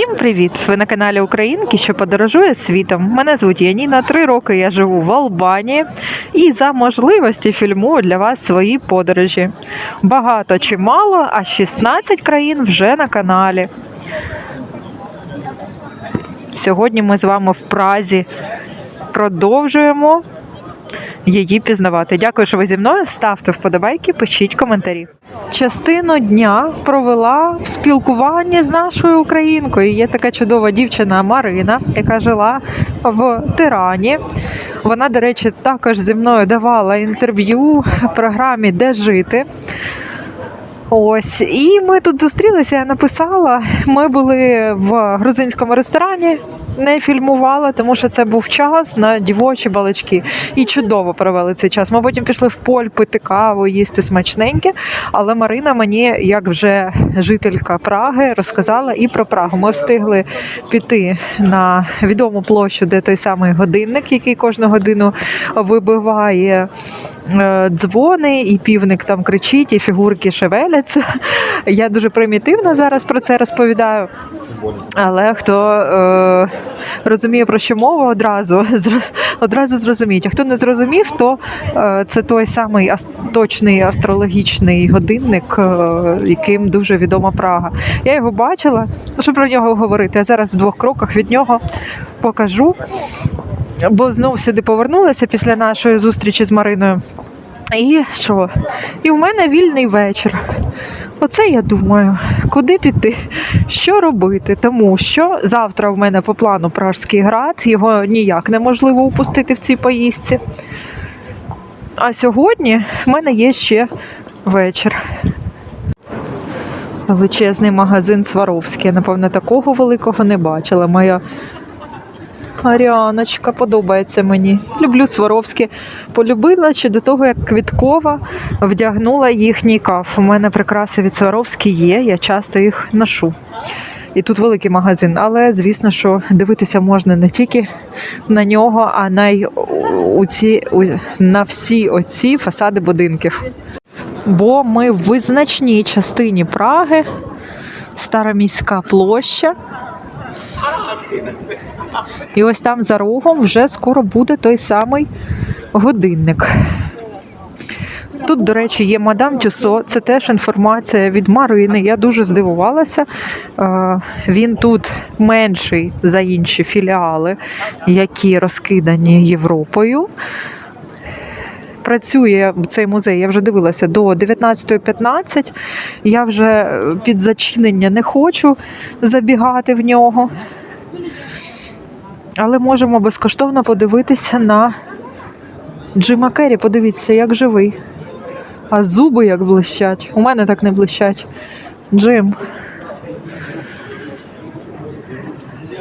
Всім привіт! Ви на каналі Українки, що подорожує світом. Мене звуть Яніна. Три роки я живу в Албанії і за можливості фільмую для вас свої подорожі. Багато чи мало, а 16 країн вже на каналі. Сьогодні ми з вами в Празі продовжуємо її пізнавати. Дякую, що ви зі мною. Ставте вподобайки, пишіть коментарі. Частину дня провела в спілкуванні з нашою українкою. Є така чудова дівчина Марина, яка жила в Тирані. Вона, до речі, також зі мною давала інтерв'ю в програмі Де жити. Ось, і ми тут зустрілися. Я написала. Ми були в грузинському ресторані, не фільмувала, тому що це був час на дівочі балачки. І чудово провели цей час. Ми потім пішли в поль пити каву, їсти смачненьке. Але Марина мені, як вже жителька Праги, розказала і про Прагу. Ми встигли піти на відому площу, де той самий годинник, який кожну годину вибиває дзвони, і півник там кричить, і фігурки шевеляться. Я дуже примітивно зараз про це розповідаю. Але хто е, розуміє про що мова, одразу одразу зрозуміють. А хто не зрозумів, то е, це той самий ас- точний астрологічний годинник, е, яким дуже відома Прага. Я його бачила. Ну, що про нього говорити? Я зараз в двох кроках від нього покажу. Бо знов сюди повернулася після нашої зустрічі з Мариною. І що? І в мене вільний вечір. Оце я думаю, куди піти, що робити, тому що завтра в мене по плану Пражський град, його ніяк неможливо упустити в цій поїздці. А сьогодні в мене є ще вечір. Величезний магазин Сваровський. Я, напевно, такого великого не бачила. Моя Аріаночка подобається мені. Люблю Сваровське. Полюбила ще до того, як Квіткова вдягнула їхній каф. У мене прикраси від Сваровські є, я часто їх ношу. І тут великий магазин, але звісно, що дивитися можна не тільки на нього, а на, у ці, на всі оці фасади будинків. Бо ми в визначній частині Праги, стара міська площа. І ось там за рогом вже скоро буде той самий годинник. Тут, до речі, є мадам Тюсо. Це теж інформація від Марини. Я дуже здивувалася. Е, Він тут менший за інші філіали, які розкидані Європою. Працює цей музей, я вже дивилася до 19.15. Я вже е, під зачинення не хочу забігати в нього. Але можемо безкоштовно подивитися на Джима Керрі. Подивіться, як живий. А зуби як блищать. У мене так не блищать. Джим.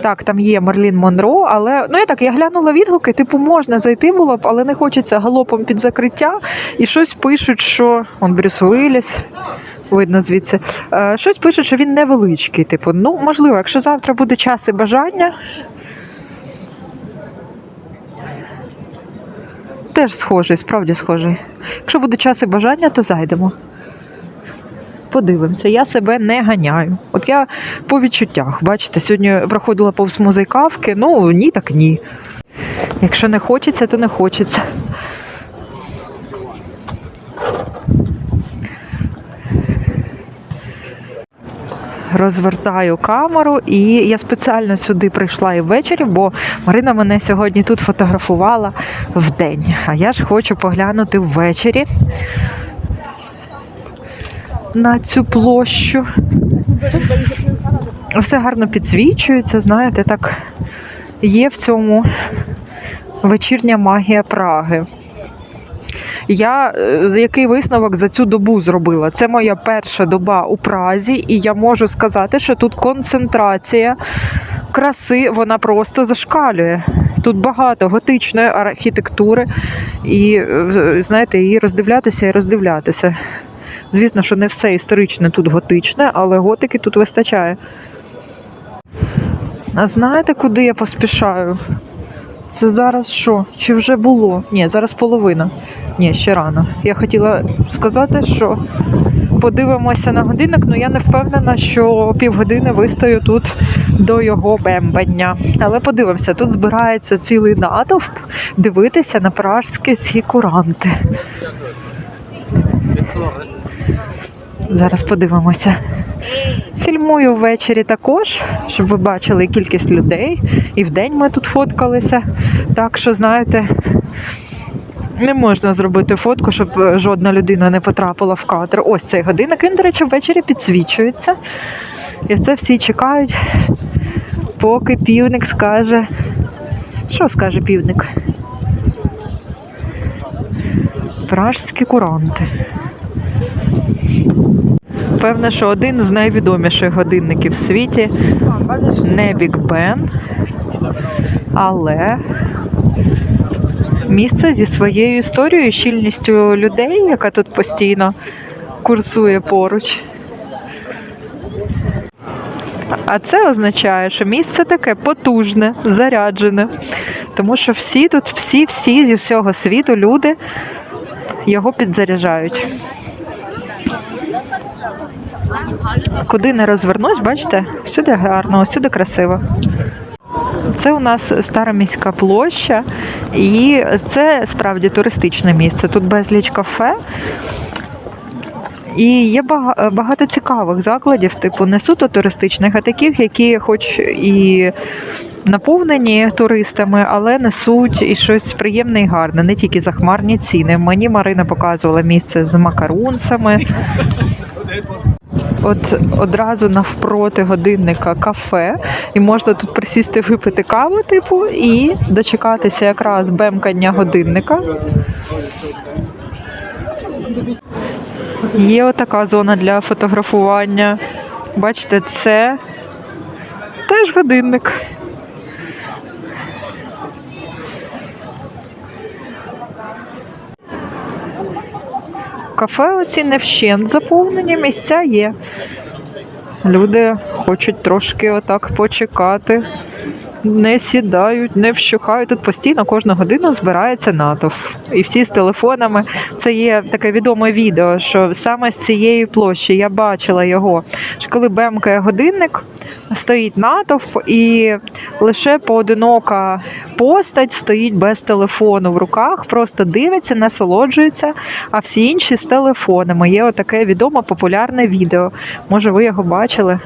Так, там є Мерлін Монро, але ну я так я глянула відгуки, типу, можна зайти було б, але не хочеться галопом під закриття. І щось пишуть, що он Брюс Уилліс, видно звідси. Е, щось пишуть, що він невеличкий. Типу, ну можливо, якщо завтра буде час і бажання, Теж схожий, справді схожий. Якщо буде час і бажання, то зайдемо. Подивимося, я себе не ганяю. От я по відчуттях, бачите, сьогодні проходила повз музей кавки, ну ні, так ні. Якщо не хочеться, то не хочеться. Розвертаю камеру, і я спеціально сюди прийшла і ввечері, бо Марина мене сьогодні тут фотографувала вдень. А я ж хочу поглянути ввечері на цю площу. Все гарно підсвічується, знаєте, так є в цьому вечірня магія Праги. Я е, який висновок за цю добу зробила? Це моя перша доба у Празі, і я можу сказати, що тут концентрація краси, вона просто зашкалює. Тут багато готичної архітектури, і е, знаєте, її роздивлятися і роздивлятися. Звісно, що не все історичне тут готичне, але готики тут вистачає. А знаєте, куди я поспішаю? Це зараз що? Чи вже було? Ні, зараз половина. Ні, ще рано. Я хотіла сказати, що подивимося на годинник, але я не впевнена, що півгодини вистою тут до його бембання. Але подивимося, тут збирається цілий натовп дивитися на пражські ці куранти. Зараз подивимося. Фільмую ввечері також, щоб ви бачили кількість людей. І вдень ми тут фоткалися. Так що, знаєте, не можна зробити фотку, щоб жодна людина не потрапила в кадр. Ось цей годинник. Він, до речі, ввечері підсвічується. І це всі чекають, поки півник скаже. Що скаже півник? Пражські куранти. Певне, що один з найвідоміших годинників в світі не Біг Бен, але місце зі своєю історією, щільністю людей, яка тут постійно курсує поруч. А це означає, що місце таке потужне, заряджене. Тому що всі тут, всі, всі зі всього світу люди його підзаряджають. Куди не розвернусь, бачите, всюди гарно, всюди красиво. Це у нас стара міська площа, і це справді туристичне місце. Тут безліч кафе. І є багато цікавих закладів, типу не суто туристичних, а таких, які, хоч і наповнені туристами, але несуть і щось приємне і гарне, не тільки захмарні ціни. Мені Марина показувала місце з макарунцями. От одразу навпроти годинника кафе, і можна тут присісти випити каву, типу, і дочекатися якраз бемкання годинника. Є отака зона для фотографування. Бачите, це теж годинник. Кафе оці не вщент заповнені, місця є. Люди хочуть трошки отак почекати, не сідають, не вщухають. Тут постійно кожну годину збирається натовп. І всі з телефонами. Це є таке відоме відео, що саме з цієї площі я бачила його. Що коли бемкає годинник, стоїть натовп, і лише поодинока постать стоїть без телефону в руках, просто дивиться, насолоджується, а всі інші з телефонами. Є отаке відоме популярне відео. Може, ви його бачили?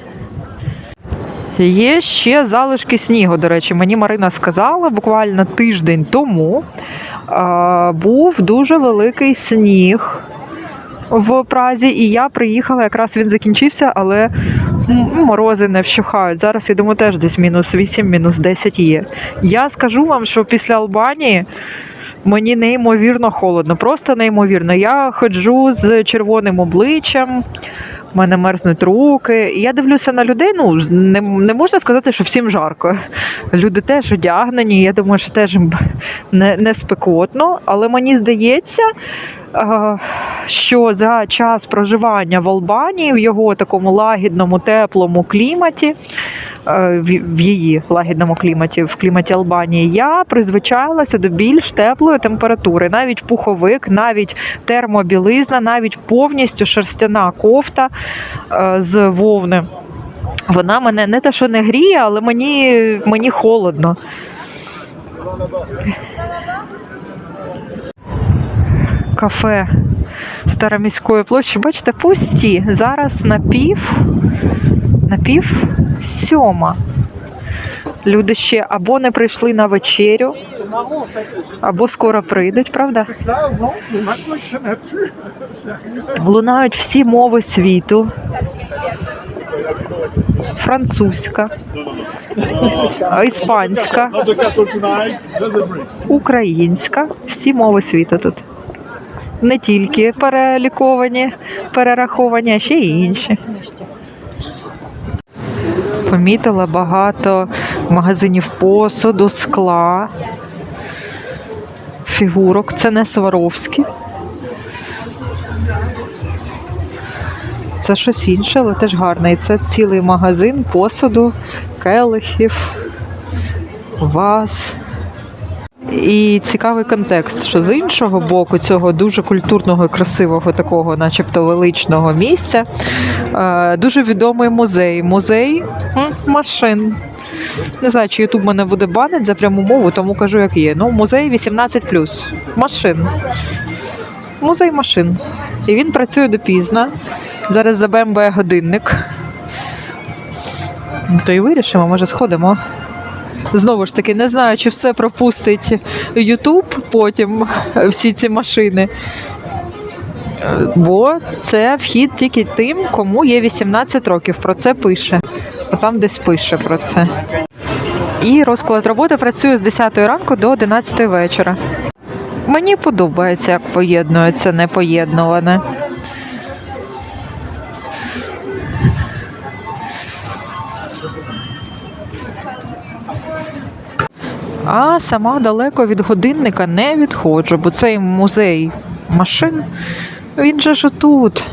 Є ще залишки снігу. До речі, мені Марина сказала буквально тиждень тому а, був дуже великий сніг в Празі, і я приїхала, якраз він закінчився, але морози не вщухають. Зараз я думаю, теж десь мінус 8, мінус 10 є. Я скажу вам, що після Албанії. Мені неймовірно холодно, просто неймовірно. Я ходжу з червоним обличчям, в мене мерзнуть руки. Я дивлюся на людей. Ну не, не можна сказати, що всім жарко. Люди теж одягнені. Я думаю, що теж не, не спекотно. Але мені здається, що за час проживання в Албанії в його такому лагідному, теплому кліматі, в в її лагідному кліматі, в кліматі Албанії, я призвичайлася до більш теплої температури. Навіть пуховик, навіть термобілизна, навіть повністю шерстяна кофта е, з вовни. Вона мене не те, що не гріє, але мені, мені холодно. Кафе Староміської площі, бачите, пусті. Зараз на пів, на пів сьома. Люди ще або не прийшли на вечерю, або скоро прийдуть, правда? Лунають всі мови світу. Французька, іспанська, українська, всі мови світу тут. Не тільки переліковані, перераховані, а ще й інші. Помітила багато магазинів посуду, скла, фігурок. Це не Сваровські. Це щось інше, але теж гарне. І це цілий магазин посуду, келихів, ваз. І цікавий контекст, що з іншого боку цього дуже культурного і красивого, такого, начебто величного місця, дуже відомий музей. Музей машин. Не знаю, чи Ютуб мене буде банить за пряму мову, тому кажу, як є. Ну, музей 18 машин. Музей машин. І він працює допізно. Зараз забембає годинник. Ну, То й вирішимо, може сходимо. Знову ж таки, не знаю, чи все пропустить Ютуб потім е, всі ці машини. Бо це вхід тільки тим, кому є 18 років. Про це пише. Бо там десь пише про це. І розклад роботи працює з 10 ранку до 11 вечора. Мені подобається, як поєднується непоєднуване. А сама далеко від годинника не відходжу, бо цей музей машин, він же ж тут.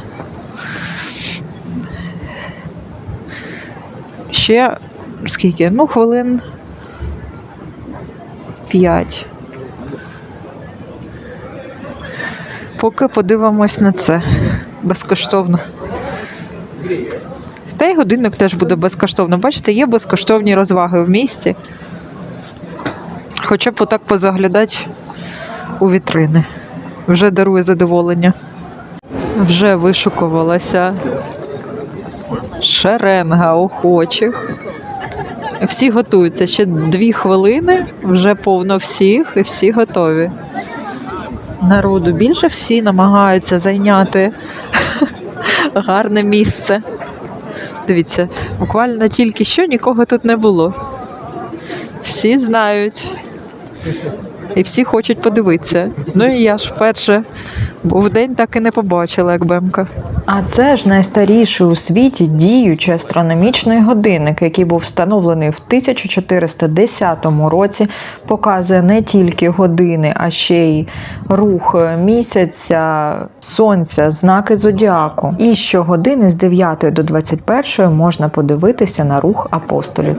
Ще скільки? Ну, хвилин п'ять. Поки подивимось на це безкоштовно. Та й годинник теж буде безкоштовно. Бачите, є безкоштовні розваги в місті. Хоча б отак позаглядати у вітрини. Вже дарує задоволення. Вже вишукувалася шеренга охочих. Всі готуються ще дві хвилини, вже повно всіх, і всі готові. Народу більше всі намагаються зайняти гарне місце. Дивіться, буквально тільки що нікого тут не було. Всі знають. І всі хочуть подивитися. Ну і я ж вперше, в день так і не побачила, як Бемка. А це ж найстаріший у світі діючий астрономічний годинник, який був встановлений в 1410 році. Показує не тільки години, а ще й рух місяця, сонця, знаки зодіаку. І щогодини з 9 до 21 можна подивитися на рух апостолів.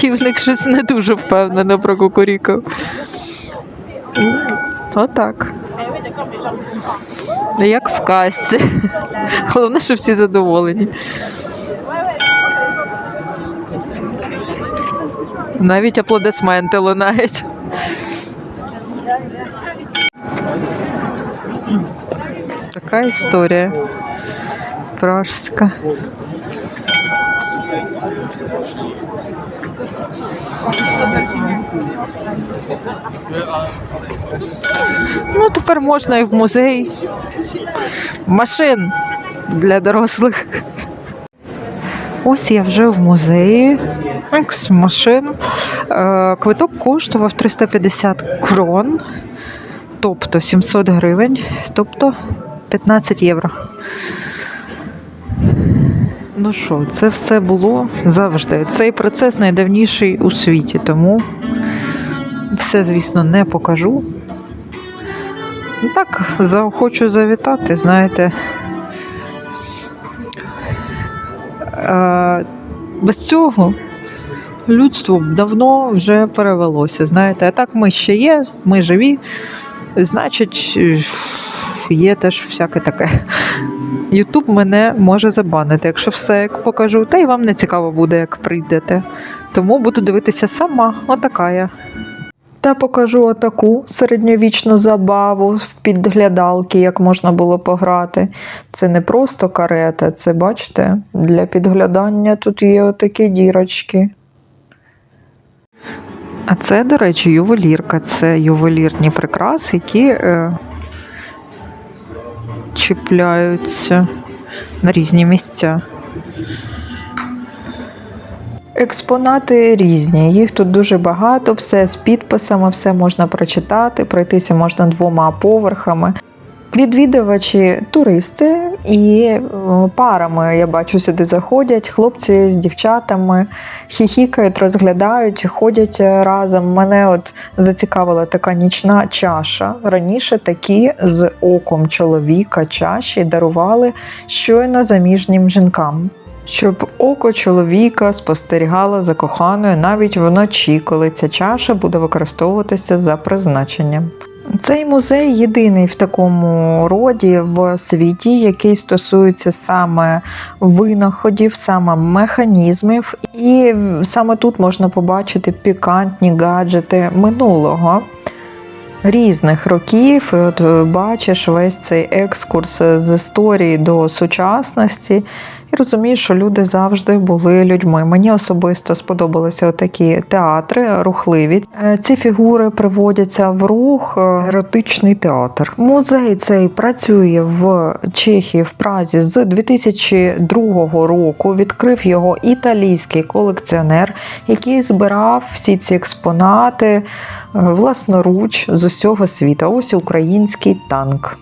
Півник щось не дуже впевнено про кукуріку. Отак. Як в казці. Головне, що всі задоволені. Навіть аплодисменти лунають. Така історія. Пражська. Ну, тепер можна і в музей машин для дорослих. Ось я вже в музеї машин. Е, Квиток коштував 350 крон, тобто 700 гривень, тобто 15 євро. Ну що, це все було завжди. Цей процес найдавніший у світі, тому все, звісно, не покажу. Так, хочу завітати, знаєте. Е, без цього людство давно вже перевелося, знаєте. А так ми ще є, ми живі, значить, е, є теж всяке таке. Ютуб мене може забанити, якщо все як покажу, та й вам не цікаво буде, як прийдете. Тому буду дивитися сама, отака я. Та покажу отаку середньовічну забаву в підглядалки, як можна було пограти. Це не просто карета, це, бачите, для підглядання тут є отакі дірочки. А це, до речі, ювелірка. Це ювелірні прикраси, які е, чіпляються на різні місця. Експонати різні, їх тут дуже багато, все з підписами, все можна прочитати, пройтися можна двома поверхами. Відвідувачі туристи і е, парами, я бачу, сюди заходять. Хлопці з дівчатами хіхікають, розглядають, ходять разом. Мене от зацікавила така нічна чаша. Раніше такі з оком чоловіка чаші дарували щойно заміжнім жінкам. Щоб око чоловіка спостерігало за коханою навіть вночі, коли ця чаша буде використовуватися за призначенням. Цей музей єдиний в такому роді в світі, який стосується саме винаходів, саме механізмів, і саме тут можна побачити пікантні гаджети минулого. Різних років, і от е, бачиш весь цей екскурс з історії до сучасності, і розумієш, що люди завжди були людьми. Мені особисто сподобалися такі театри, рухливі. Е, Ці фігури приводяться в рух, е, еротичний театр. Музей цей працює в Чехії, в Празі з 2002 року. Відкрив його італійський колекціонер, який збирав всі ці експонати е, власноруч з усього світу. Ось український танк.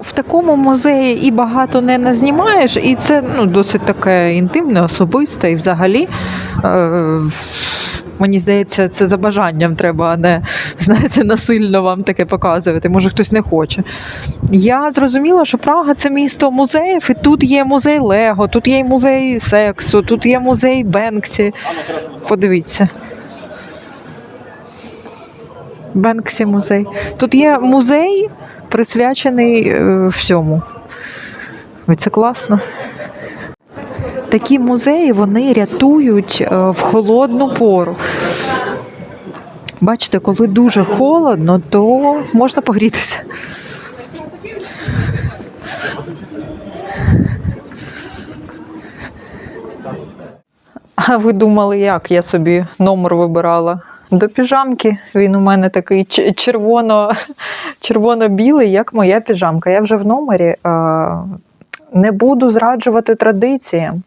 В такому музеї і багато не назнімаєш, і це ну, досить таке інтимне, особисте, і взагалі. Е- Мені здається, це за бажанням треба, а не знаєте, насильно вам таке показувати. Може, хтось не хоче. Я зрозуміла, що Прага це місто музеїв, і тут є музей Лего, тут є музей сексу, тут є музей Бенксі. Подивіться. Бенксі музей. Тут є музей, присвячений е, всьому. І це класно. Такі музеї вони рятують е, в холодну пору. Бачите, коли дуже холодно, то можна погрітися. А ви думали, як я собі номер вибирала? До піжамки. Він у мене такий червоно, червоно-білий, як моя піжамка. Я вже в номері не буду зраджувати традиціям.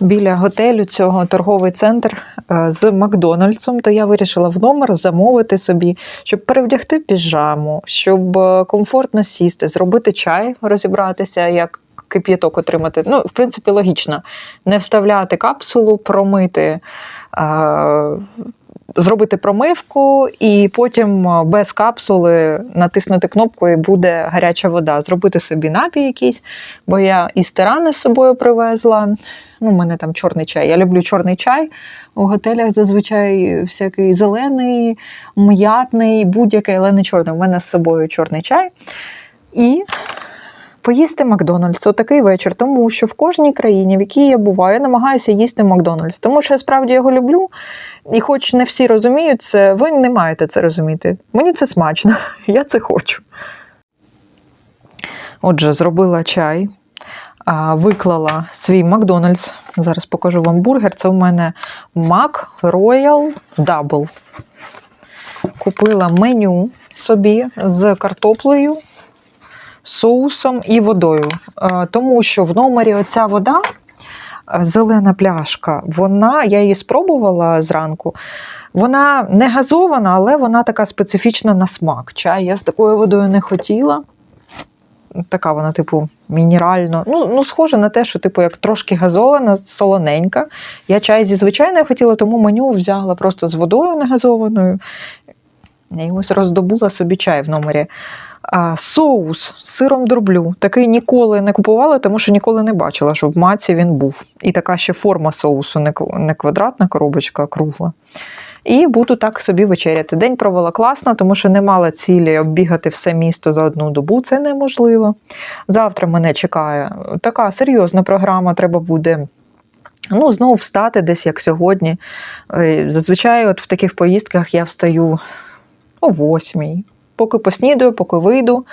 Біля готелю цього торговий центр з Макдональдсом, то я вирішила в номер замовити собі, щоб перевдягти піжаму, щоб комфортно сісти, зробити чай, розібратися, як кип'яток отримати. Ну, в принципі, логічно. Не вставляти капсулу, промити. Зробити промивку і потім без капсули натиснути кнопку і буде гаряча вода. Зробити собі напій якийсь, бо я і стирани з собою привезла. Ну, у мене там чорний чай. Я люблю чорний чай. У готелях зазвичай всякий зелений, м'ятний, будь-який, але не чорний. У мене з собою чорний чай. І поїсти Макдональдс. Отакий вечір. Тому що в кожній країні, в якій я буваю, я намагаюся їсти Макдональдс. Тому що я справді його люблю. І хоч не всі розуміють це, ви не маєте це розуміти. Мені це смачно, я це хочу. Отже, зробила чай, виклала свій Макдональдс. Зараз покажу вам бургер. Це у мене Mac Royal Double. Купила меню собі з картоплею, соусом і водою. Е, Тому що в номері оця вода, е, зелена пляшка, вона, я її спробувала зранку. Вона не газована, але вона така специфічна на смак. Чай я з такою водою не хотіла. Така вона, типу, мінерально. Ну, ну, схоже на те, що, типу, як трошки газована, солоненька. Я чай зі звичайною хотіла, тому меню взяла просто з водою негазованою. І ось роздобула собі чай в номері. А, соус з сиром дроблю. Такий ніколи не купувала, тому що ніколи не бачила, що в маці він був. І така ще форма соусу, не квадратна коробочка, а кругла. І буду так собі вечеряти. День провела класно, тому що не мала цілі оббігати все місто за одну добу. Це неможливо. Завтра мене чекає така серйозна програма. Треба буде ну, знову встати десь як сьогодні. Е, Зазвичай, от в таких поїздках я встаю о восьмій. Поки поснідаю, поки вийду,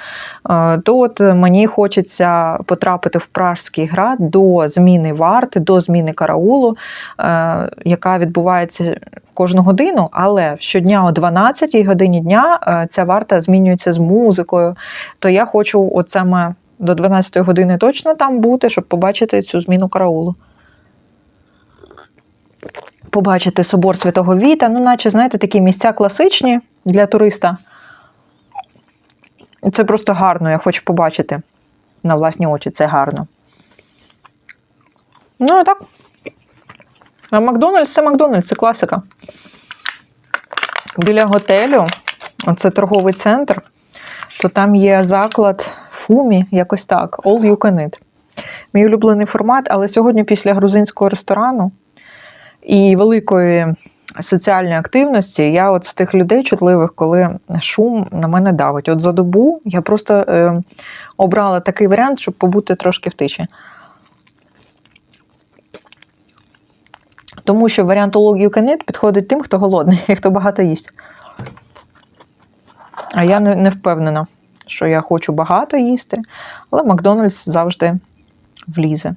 Е, то от мені хочеться потрапити в Пражський град до зміни варти, до зміни караулу, е, яка відбувається кожну годину, але щодня о 12-й годині дня е, ця варта змінюється з музикою. То я хочу от саме до 12-ї години точно там бути, щоб побачити цю зміну караулу. Побачити собор Святого Віта, ну, наче, знаєте, такі місця класичні для туриста. Це просто гарно, я хочу побачити на власні очі, це гарно. Ну, а так. А Макдональдс це Макдональдс, це класика. Біля готелю, це торговий центр, то там є заклад Фумі, якось так, All You Can Eat. Мій улюблений формат, але сьогодні після грузинського ресторану і великої соціальної активності я от з тих людей чутливих, коли шум на мене давить. От за добу я просто е, обрала такий варіант, щоб побути трошки в тиші. Тому що варіант all you can eat підходить тим, хто голодний і хто багато їсть. А я не, не впевнена, що я хочу багато їсти, але Макдональдс завжди влізе.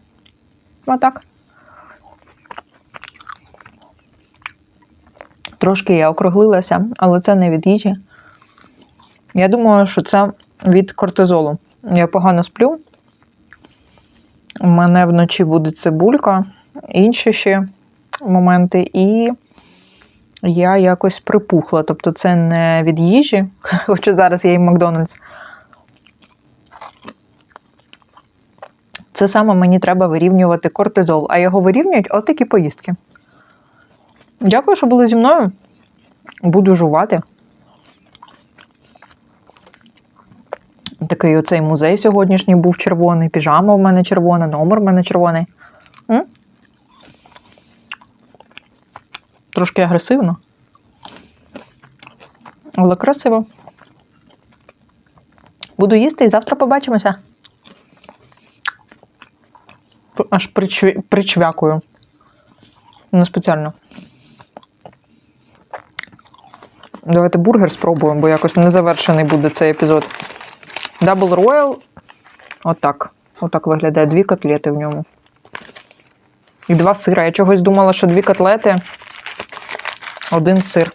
Отак. Трошки я округлилася, але це не від їжі. Я думаю, що це від кортизолу. Я погано сплю. У мене вночі буде цибулька, інші ще моменти, і я якось припухла. Тобто це не від їжі, хоча зараз я їм Макдональдс. Це саме мені треба вирівнювати кортизол, а його вирівнюють отакі поїздки. Дякую, що були зі мною. Буду жувати. Такий оцей музей сьогоднішній був червоний, піжама в мене червона, номер в мене червоний. М? Трошки агресивно. Але красиво. Буду їсти і завтра побачимося. Аж причвякую. Не спеціально. Давайте бургер спробуємо, бо якось не завершений буде цей епізод. Double Royal. Отак. Отак виглядає дві котлети в ньому. І два сира. Я чогось думала, що дві котлети, один сир.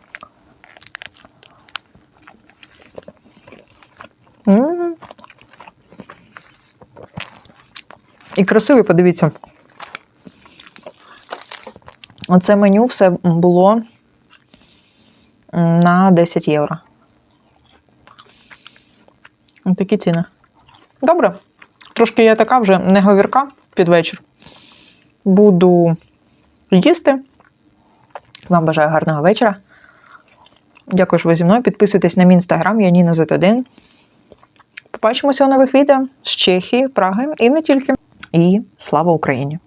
І красивий, подивіться. Оце меню все було на 10 євро. Такі ціни. Добре. Трошки я така вже не говірка під вечір. Буду їсти. Вам бажаю гарного вечора. Дякую, що ви зі мною. Підписуйтесь на мій інстаграм, я Ніна Z1. Побачимося у нових відео з Чехії, Праги і не тільки. І слава Україні!